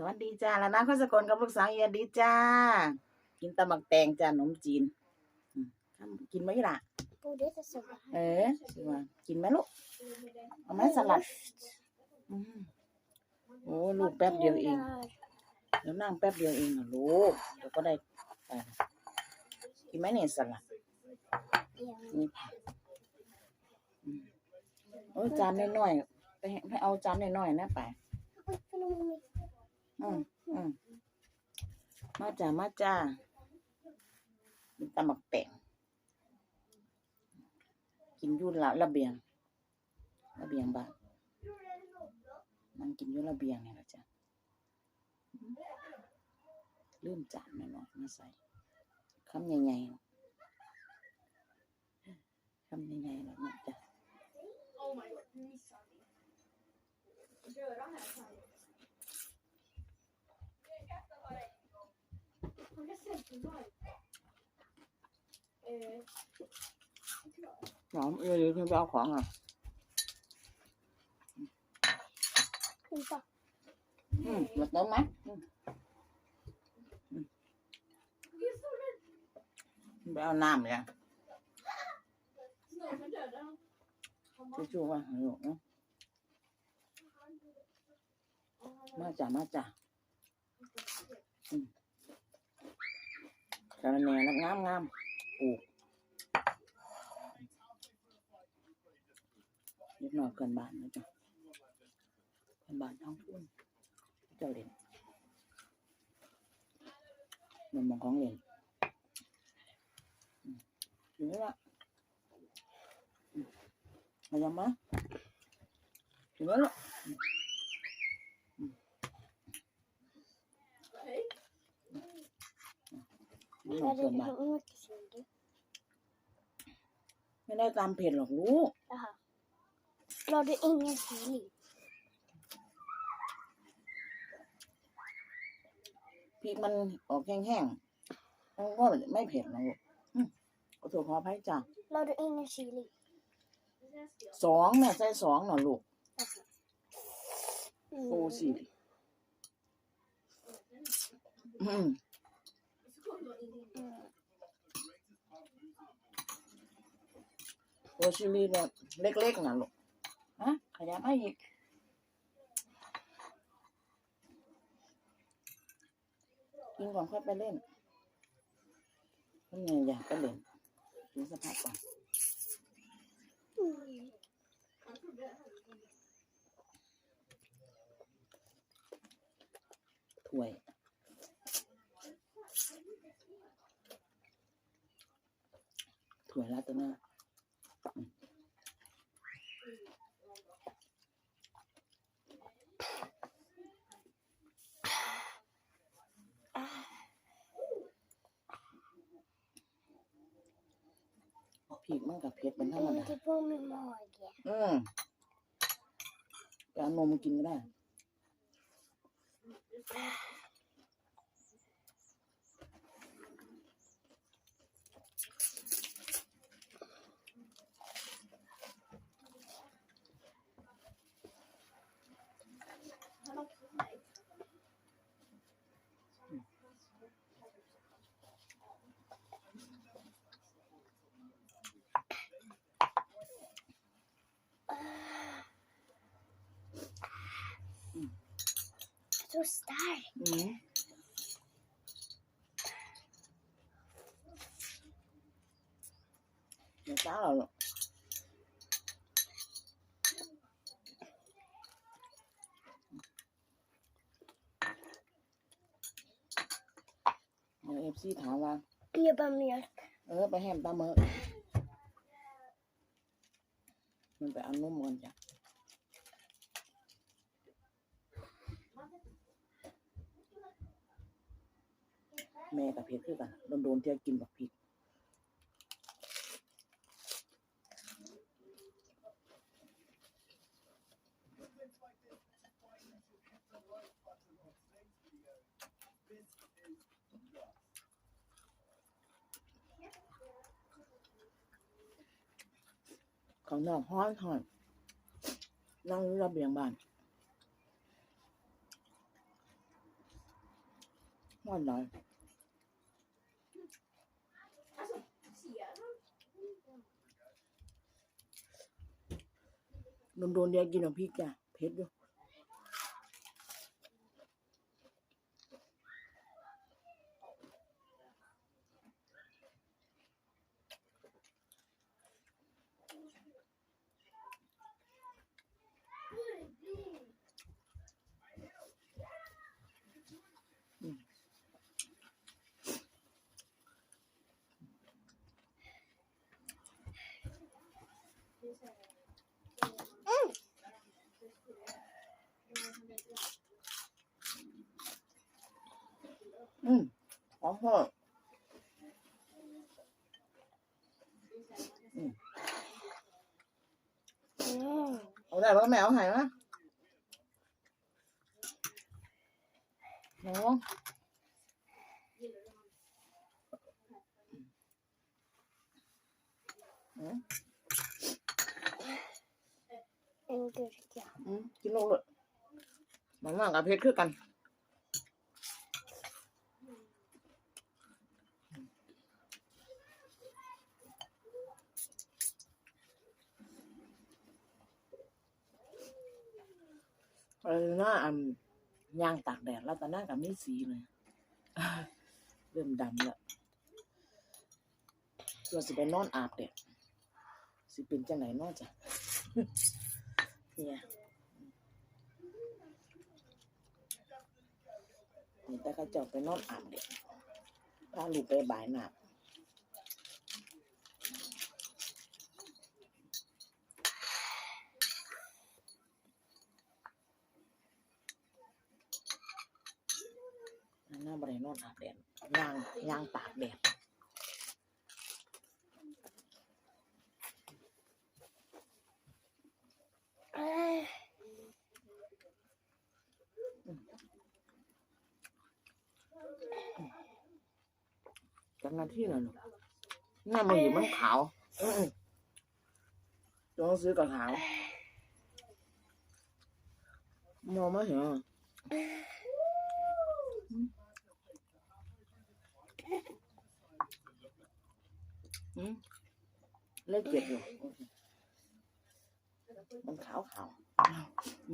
สวัสดีจ้าแล้วนะข้อสกลกับลูกสาวเอียดีจ้า กินตำบักแตงจ้าขนมจีนอืมทำกินไหมล่ะ Borde inte så här. เออสิว่ากินไหมลูกเอาไหมสลัดอืมโอ้ลูกแป๊บเดียวเองเดี๋ยวนั่งแป๊บเดียวเองเหรอลูกเดี๋ยวก็ได้ไปละกินไหมเนี่ยสลัด Ja. นี่ผักอืมโอ้ยจานน้อยๆไปให้ให้เอาจานน้อยๆนะไป อืมอืมมาจ้ามาจ้าตำบักแตงกินยุ่ละระเบียง ระเบียงบ้านมันกินยุ่ระเบียงเนี่แหละจ้ะอืมลืมจานหน่อยๆมาใส่คำใหญ่ๆคำใหญ่ๆหน่อยนะจ้ะ หอมเออเดี๋ยวคุณไปเอาของอะ Vänta. อืมมาเติมไหมอืม det är så rätt. ไปเอาน้ำเลย Snart dödar han. Han ชู bara, ชูว่าลูกเนาะมาจ้ะมาจ้ะอืม สารแหน่แล้วงามงามปลูกเล็กน้อยเกินบ้านนะจ๊ะเกินบ้านท้องทุ่นเจ้าเล่นมันมองของเล่นอืมอยู่นี่ละอืมเอายังมาอยู่นี่ละ hej. นี่มัน Vad เกิ är น det บ้าน för mycket säger du? ไม่ได้ตามเผ็ดหรอกลูก Jaha. La du ingen chili? พริกมันออกแห้งๆมันก็ไม่เผ็ดนะลูกอืมขอโทษขออภัยจ้ะ La du ingen chili? สองเนี่ยใส่สองหน่อยลูก Jaha. โอ้สิอืม โอชิลีแบบเล็กๆนะลูกฮะขยับให้อีกกินก่อนค่อยไปเล่นนี่ไงอยากไปเล่นดูสภาพก่อน Mm. ถ้วย วยแล้วตัวนั้นอืมพริกมันกับเผ็ดเป็นธรรมดา Inte på min mage. อืมไปเอานมกินก็ได้ Jag tror stark. อืมเดี๋ยวจ้าเราหรอกเดี๋ยวเอฟซีถามว่า Jag bara mjölk. เออ ไป แม่กับเพชรคือกันโดนโดนๆเที่ยกินกับพริกของน้อกห้อนหอนนั่งอยู่ระเบียงบ้านห้อนหน่อย โดนๆเดียวกินน้ำพริกจ้ะเผ็ดด้วย อืมหอมหอมอืมเอาได้แล้วก็แมวหายนะน้องอืม en gurka. อืมกินลงเลยมันมากกับเพชรคือกัน เออหน้าอันย่างตากแดดแล้วตอนนั้นกับมีสีเลยเริ่มดำแล้วตัวสิไปนอนอาบแดดสิเป็นจังไหนนอนจ้ะเนี่ยนี่แต่ก็เจ้าไปนอนอาบแดดพาลูกไปบ่ายหน้ำ น้าบริโนนอาบแดดย่างย่างตากแดดจังหน้าที่น่ะลูหน้ามันอยู่มันขาวต้องซื้อกับขาวมองไม่เห็น อะอืมเลขเจ็ดอยู่ มันขาวขาว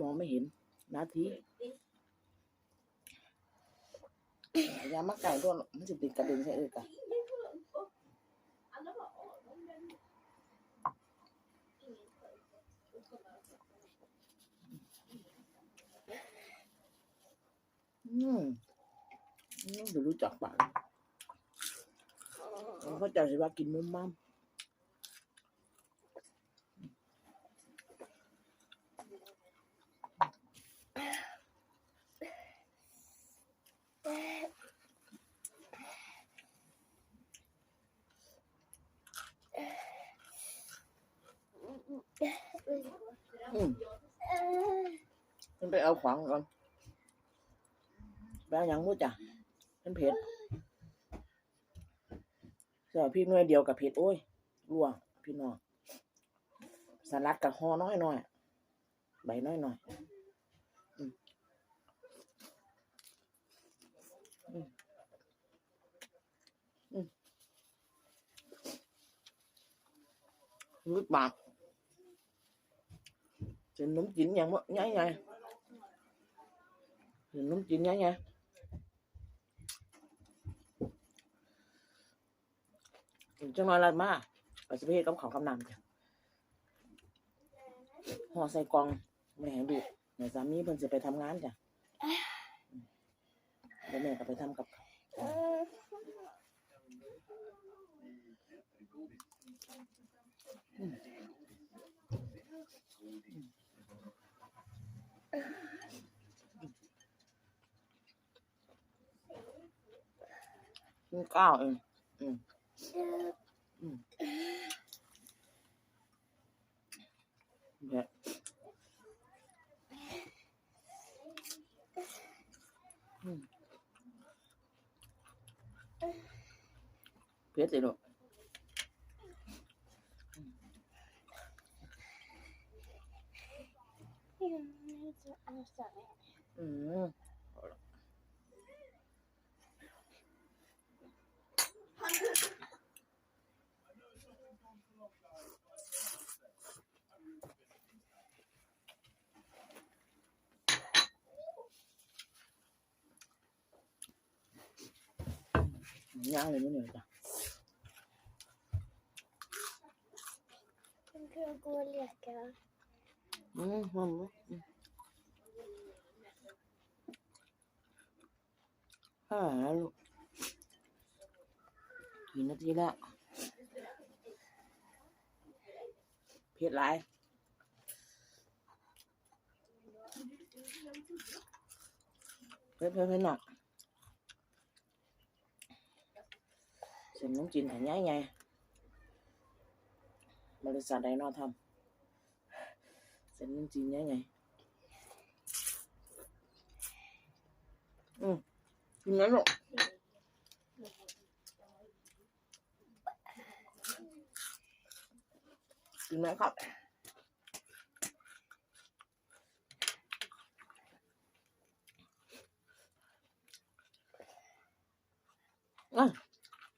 มองไม่เห็น นาทีอย่ามาไก่ด้วยมันจะติดกระเด็นใช่เออกันอืมอืมเดี๋ยวรู้จักปาก เขาใจะสิว่ากินมุมมั่มอืมมันไปเอาขวางก่อนแปลยังรู้จักมันเผ็ด เสือพี่หน่วยเดียวกับเผ็ดโอ้ยร่วงพี่น้องสลัดกับห่อน้อยหน่อยใบน้อยหน่อยอืมอืมอืมลึกปากเป็นนมจีนอย่างวะไงไงเป็นนม จังหวะอะไรมาก็จะไปเฮ็ดกับขาวกับน้ำจ้ะห่อใส่กล่องไม่ดูแม่สามีเพิ่นจะไปทำงานจ้ะแล้วแม่ก็ไปทำกับข้าว eh, กินข้าวเองอืม เผ็ดเลยลูก mm, it's awesome. ย่างเลยนี่เนี่ยจ้ะ Man kan gå och leka. อืมอืมอืมอ่าลูกกี่นาทีแล้วเผ็ดหลายเผ็ดเผ็ดเผ็ดหนัก เส้นน้ำจีนแถวใหญ่ไงบริษัทไดโนทำเส้นน้ำจีนยั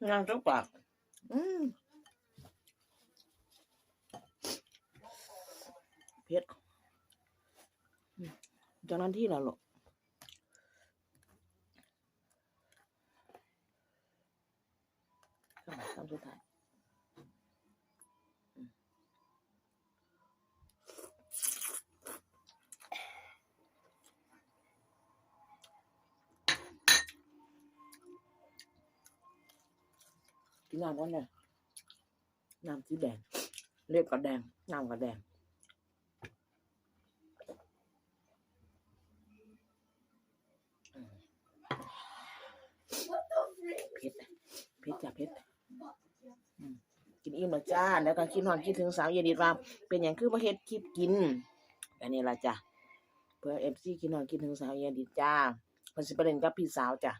งไงอืมกินงั้นหรอกกินไหมครับอะงานจุกปาก อืมเพชรจากนั้นที่เราหรอกคำคำสุดท้าย กินน้ำก่อนเลยน้ำสีแดงเรียบกับแดง น้ำกับแดง What the frick? เผ็ดเผ็ดจ้ะเผ็ดอืมกินอิ่มแล้วจ้า แล้วก็คิดหอนคิดถึงสาวเยนิดว่า เป็นอย่างคือประเฮ็ดคลิปกิน อันนี้ละจ้ะ เพื่อเอฟซีคิดหอนคิดถึงสาวเยนิดจ้าเพิ่นสิไปเล่นกับพี่สาวจ้ะ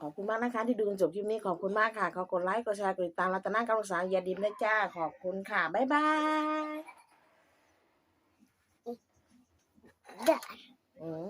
ขอบคุณมากนะคะ ที่ดูจนจบคลิปนี้ขอบคุณมากค่ะขอกดไลค์กดแชร์กดติดตามรัตนากาลังสาอย่าดิมนะจ้าขอบคุณค่ะ บ๊ายบายอืม